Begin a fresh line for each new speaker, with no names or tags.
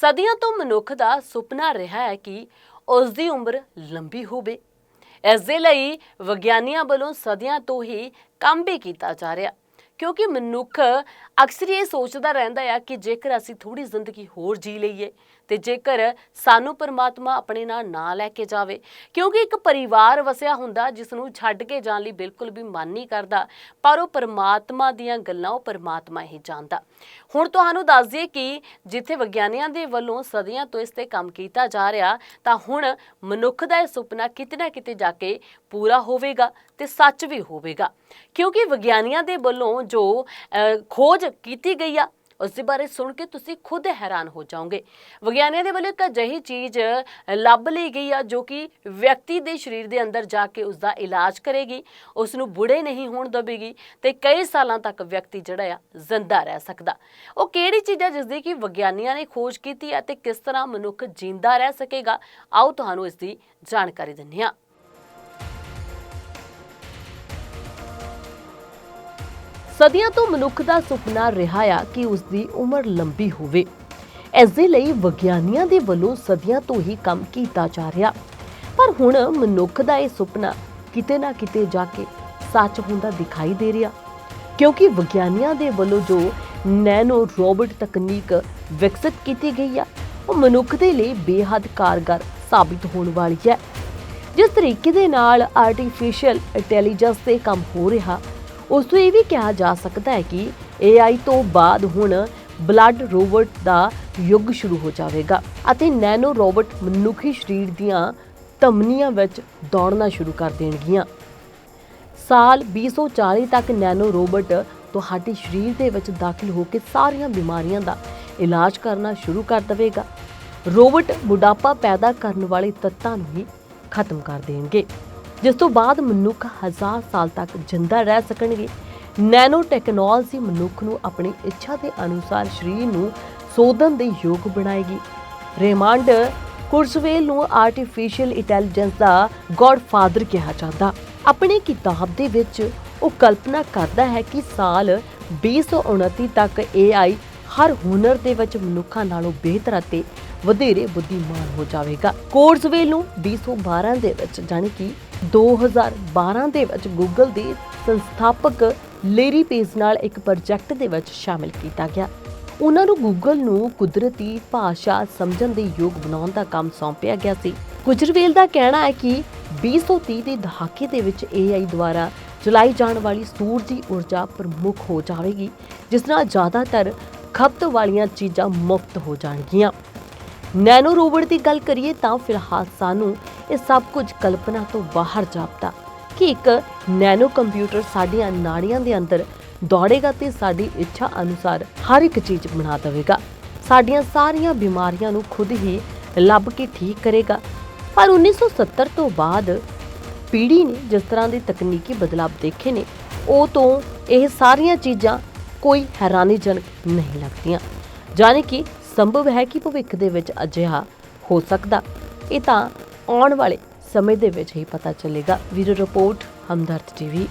ਸਦੀਆਂ ਤੋਂ ਮਨੁੱਖ ਦਾ ਸੁਪਨਾ ਰਿਹਾ ਹੈ ਕਿ ਉਸ ਦੀ ਉਮਰ ਲੰਬੀ ਹੋਵੇ। ਇਸ ਦੇ ਲਈ ਵਿਗਿਆਨੀਆਂ ਵੱਲੋਂ ਸਦੀਆਂ ਤੋਂ ਹੀ ਕੰਮ ਵੀ ਕੀਤਾ ਜਾ ਰਿਹਾ। ਕਿਉਂਕਿ ਮਨੁੱਖ ਅਕਸਰ ਇਹ ਸੋਚਦਾ ਰਹਿੰਦਾ ਆ ਕਿ ਜੇਕਰ ਅਸੀਂ ਥੋੜੀ ਜ਼ਿੰਦਗੀ ਹੋਰ ਜੀ ਲਈਏ ਤੇ ਜੇਕਰ ਸਾਨੂੰ ਪਰਮਾਤਮਾ ਆਪਣੇ ਨਾਲ ਨਾ ਲੈ ਕੇ ਜਾਵੇ, ਕਿਉਂਕਿ ਇੱਕ ਪਰਿਵਾਰ ਵਸਿਆ ਹੁੰਦਾ ਜਿਸ ਨੂੰ ਛੱਡ ਕੇ ਜਾਣ ਲਈ ਬਿਲਕੁਲ ਵੀ ਮਨ ਨਹੀਂ ਕਰਦਾ, ਪਰ ਉਹ ਪਰਮਾਤਮਾ ਦੀਆਂ ਗੱਲਾਂ ਉਹ ਪਰਮਾਤਮਾ ਹੀ ਜਾਣਦਾ। ਹੁਣ ਤੁਹਾਨੂੰ ਦੱਸ ਦਈਏ ਕਿ ਜਿੱਥੇ ਵਿਗਿਆਨੀਆਂ ਦੇ ਵੱਲੋਂ ਸਦੀਆਂ ਤੋਂ ਇਸ ਤੇ ਕੰਮ ਕੀਤਾ ਜਾ ਰਿਹਾ, ਤਾਂ ਹੁਣ ਮਨੁੱਖ ਦਾ ਇਹ ਸੁਪਨਾ ਕਿਤੇ ਨਾ ਕਿਤੇ ਜਾ ਕੇ ਪੂਰਾ ਹੋਵੇਗਾ ਤੇ ਸੱਚ ਵੀ ਹੋਵੇਗਾ। ਕਿਉਂਕਿ ਵਿਗਿਆਨੀਆਂ ਦੇ ਵੱਲੋਂ ਜੋ ਖੋਜ ਕੀਤੀ ਗਈ ਆ, ਉਸ ਦੇ ਬਾਰੇ ਸੁਣ ਕੇ ਤੁਸੀਂ ਖੁਦ ਹੈਰਾਨ ਹੋ ਜਾਓਗੇ। ਵਿਗਿਆਨੀਆਂ ਦੇ ਵੱਲੋਂ ਇੱਕ ਅਜਿਹੀ ਚੀਜ਼ ਲੱਭ ਲਈ ਗਈ ਆ, ਜੋ ਕਿ ਵਿਅਕਤੀ ਦੇ ਸਰੀਰ ਦੇ ਅੰਦਰ ਜਾ ਕੇ ਉਸ ਦਾ ਇਲਾਜ ਕਰੇਗੀ, ਉਸ ਨੂੰ ਬੁੜੇ ਨਹੀਂ ਹੋਣ ਦੇਵੇਗੀ ਤੇ ਕਈ ਸਾਲਾਂ ਤੱਕ ਵਿਅਕਤੀ ਜਿਹੜਾ ਆ, ਜ਼ਿੰਦਾ ਰਹਿ ਸਕਦਾ। ਉਹ ਕਿਹੜੀ ਚੀਜ਼ ਆ ਜਿਸ ਦੀ ਕਿ ਵਿਗਿਆਨੀਆਂ ਨੇ ਖੋਜ ਕੀਤੀ ਹੈ ਤੇ ਕਿਸ ਤਰ੍ਹਾਂ ਮਨੁੱਖ ਜਿੰਦਾ ਰਹਿ ਸਕੇਗਾ? ਆਓ ਤੁਹਾਨੂੰ ਇਸ ਦੀ ਜਾਣਕਾਰੀ ਦਿੰਦੇ ਹਾਂ। ਸਦੀਆਂ ਤੋਂ ਮਨੁੱਖ ਦਾ ਸੁਪਨਾ ਰਿਹਾ ਆ ਕਿ ਉਸ ਦੀ ਉਮਰ ਲੰਬੀ ਹੋਵੇ। ਇਸ ਦੇ ਲਈ ਵਿਗਿਆਨੀਆਂ ਦੇ ਵੱਲੋਂ ਸਦੀਆਂ ਤੋਂ ਹੀ ਕੰਮ ਕੀਤਾ ਜਾ ਰਿਹਾ। ਪਰ ਹੁਣ ਮਨੁੱਖ ਦਾ ਇਹ ਸੁਪਨਾ ਕਿਤੇ ਨਾ ਕਿਤੇ ਜਾ ਕੇ ਸੱਚ ਹੁੰਦਾ ਦਿਖਾਈ ਦੇ ਰਿਹਾ। ਕਿਉਂਕਿ ਵਿਗਿਆਨੀਆਂ ਦੇ ਵੱਲੋਂ ਜੋ ਨੈਨੋ ਰੋਬੋਟ ਤਕਨੀਕ ਵਿਕਸਿਤ ਕੀਤੀ ਗਈ ਆ, ਉਹ ਮਨੁੱਖ ਦੇ ਲਈ ਬੇਹੱਦ ਕਾਰਗਰ ਸਾਬਿਤ ਹੋਣ ਵਾਲੀ ਹੈ। ਜਿਸ ਤਰੀਕੇ ਦੇ ਨਾਲ ਆਰਟੀਫੀਸ਼ੀਅਲ ਇੰਟੈਲੀਜੈਂਸ ਤੇ ਕੰਮ ਹੋ ਰਿਹਾ ਉਸ ਤੋਂ ਇਹ ਵੀ ਕਿਹਾ ਜਾ ਸਕਦਾ ਹੈ ਕਿ AI ਤੋਂ ਬਾਅਦ ਹੁਣ ਬਲੱਡ ਰੋਬੋਟ ਦਾ ਯੁੱਗ ਸ਼ੁਰੂ ਹੋ ਜਾਵੇਗਾ ਅਤੇ ਨੈਨੋ ਰੋਬੋਟ ਮਨੁੱਖੀ ਸਰੀਰ ਦੀਆਂ ਧਮਨੀਆਂ ਵਿੱਚ ਦੌੜਨਾ ਸ਼ੁਰੂ ਕਰ ਦੇਣਗੀਆਂ। ਸਾਲ 2040 ਤੱਕ ਨੈਨੋ ਰੋਬੋਟ ਤੁਹਾਡੇ ਸਰੀਰ ਦੇ ਵਿੱਚ ਦਾਖਲ ਹੋ ਕੇ ਸਾਰੀਆਂ ਬਿਮਾਰੀਆਂ ਦਾ ਇਲਾਜ ਕਰਨਾ ਸ਼ੁਰੂ ਕਰ ਦੇਵੇਗਾ। ਰੋਬੋਟ ਬੁਢਾਪਾ ਪੈਦਾ ਕਰਨ ਵਾਲੇ ਤੱਤਾਂ ਨੂੰ ਹੀ ਖਤਮ ਕਰ ਦੇਣਗੇ। ਜਿਸ ਤੋਂ ਬਾਅਦ ਮਨੁੱਖ ਹਜ਼ਾਰ ਸਾਲ ਤੱਕ ਜਿੰਦਾ ਰਹਿ ਸਕਣਗੇ। ਨੈਨੋ ਟੈਕਨੋਲੋਜੀ ਮਨੁੱਖ ਨੂੰ ਆਪਣੀ ਇੱਛਾ ਦੇ ਅਨੁਸਾਰ ਸਰੀਰ ਨੂੰ ਸੋਧਣ ਦੇ ਯੋਗ ਬਣਾਏਗੀ। ਰੇਮੰਡ ਕੁਰਸਵੇਲ ਨੂੰ ਆਰਟੀਫੀਸ਼ੀਅਲ ਇੰਟੈਲੀਜੈਂਸ ਦਾ ਗॉडਫਾਦਰ ਕਿਹਾ ਜਾਂਦਾ। ਆਪਣੀ ਕਿਤਾਬ ਦੇ ਵਿੱਚ ਉਹ ਕਲਪਨਾ ਕਰਦਾ ਹੈ ਕਿ ਸਾਲ 2029 ਤੱਕ AI ਹਰ ਹੁਨਰ ਦੇ ਵਿੱਚ ਮਨੁੱਖਾਂ ਨਾਲੋਂ ਬਿਹਤਰ ਅਤੇ ਵਧੇਰੇ ਬੁੱਧੀਮਾਨ ਹੋ ਜਾਵੇਗਾ। ਕੋਰਸਵੇਲ ਨੂੰ 2012 ਦੇ ਵਿੱਚ ਜਾਣੀ ਕਿ 2012 ਦੇ ਵਿੱਚ ਗੂਗਲ ਦੇ ਸੰਸਥਾਪਕ ਲੇਰੀ ਪੇਜ ਨਾਲ ਇੱਕ ਪ੍ਰੋਜੈਕਟ ਦੇ ਵਿੱਚ ਸ਼ਾਮਿਲ ਕੀਤਾ ਗਿਆ। ਉਹਨਾਂ ਨੂੰ ਗੂਗਲ ਨੂੰ ਕੁਦਰਤੀ ਭਾਸ਼ਾ ਸਮਝਣ ਦੇ ਯੋਗ ਬਣਾਉਣ ਦਾ ਕੰਮ ਸੌਂਪਿਆ ਗਿਆ ਸੀ। ਗੁਜਰਵੇਲ ਦਾ ਕਹਿਣਾ ਹੈ ਕਿ 2030 ਦੇ ਦਹਾਕੇ ਦੇ ਵਿੱਚ AI ਦੁਆਰਾ ਚਲਾਈ ਜਾਣ ਵਾਲੀ ਸੂਰਜੀ ਊਰਜਾ ਪ੍ਰਮੁੱਖ ਹੋ ਜਾਵੇਗੀ, ਜਿਸ ਨਾਲ ਜ਼ਿਆਦਾਤਰ ਖਪਤ ਵਾਲੀਆਂ ਚੀਜ਼ਾਂ ਮੁਫਤ ਹੋ ਜਾਣਗੀਆਂ। ਨੈਨੋ ਰੋਬੋਟ ਦੀ ਗੱਲ ਕਰੀਏ ਤਾਂ ਫਿਲਹਾਲ ਸਾਨੂੰ ਇਹ ਸਭ ਕੁਝ ਕਲਪਨਾ ਤੋਂ ਬਾਹਰ ਜਾਪਦਾ। ਕਿ ਇੱਕ ਨੈਨੋ ਕੰਪਿਊਟਰ ਸਾਡੀਆਂ ਨਾੜੀਆਂ ਦੇ ਅੰਦਰ ਦੌੜੇਗਾ ਤੇ ਸਾਡੀ ਇੱਛਾ ਅਨੁਸਾਰ ਹਰ ਇੱਕ ਚੀਜ਼ ਬਣਾ ਦੇਵੇਗਾ। ਸਾਡੀਆਂ ਸਾਰੀਆਂ ਬਿਮਾਰੀਆਂ ਨੂੰ ਖੁਦ ਹੀ ਲੱਭ ਕੇ ਠੀਕ ਕਰੇਗਾ। ਪਰ 1970 ਤੋਂ ਬਾਅਦ ਪੀੜ੍ਹੀ ਨੇ ਜਿਸ ਤਰ੍ਹਾਂ ਦੇ ਤਕਨੀਕੀ ਬਦਲਾਅ ਦੇਖੇ ਨੇ, ਉਹ ਤੋਂ ਇਹ ਸਾਰੀਆਂ ਚੀਜ਼ਾਂ ਕੋਈ ਹੈਰਾਨੀਜਨਕ ਨਹੀਂ ਲੱਗਦੀਆਂ। ਜਾਣੀ ਕਿ ਸੰਭਵ ਹੈ ਕਿ ਭਵਿੱਖ ਦੇ ਵਿੱਚ ਅਜਿਹਾ ਹੋ ਸਕਦਾ। ਇਹ ਤਾਂ ਆਉਣ ਵਾਲੇ ਸਮੇਂ ਦੇ ਵਿੱਚ ਹੀ ਪਤਾ ਚੱਲੇਗਾ। ਵੀਰੋ ਰਿਪੋਰਟ ਹਮਦਰਦ ਟੀਵੀ।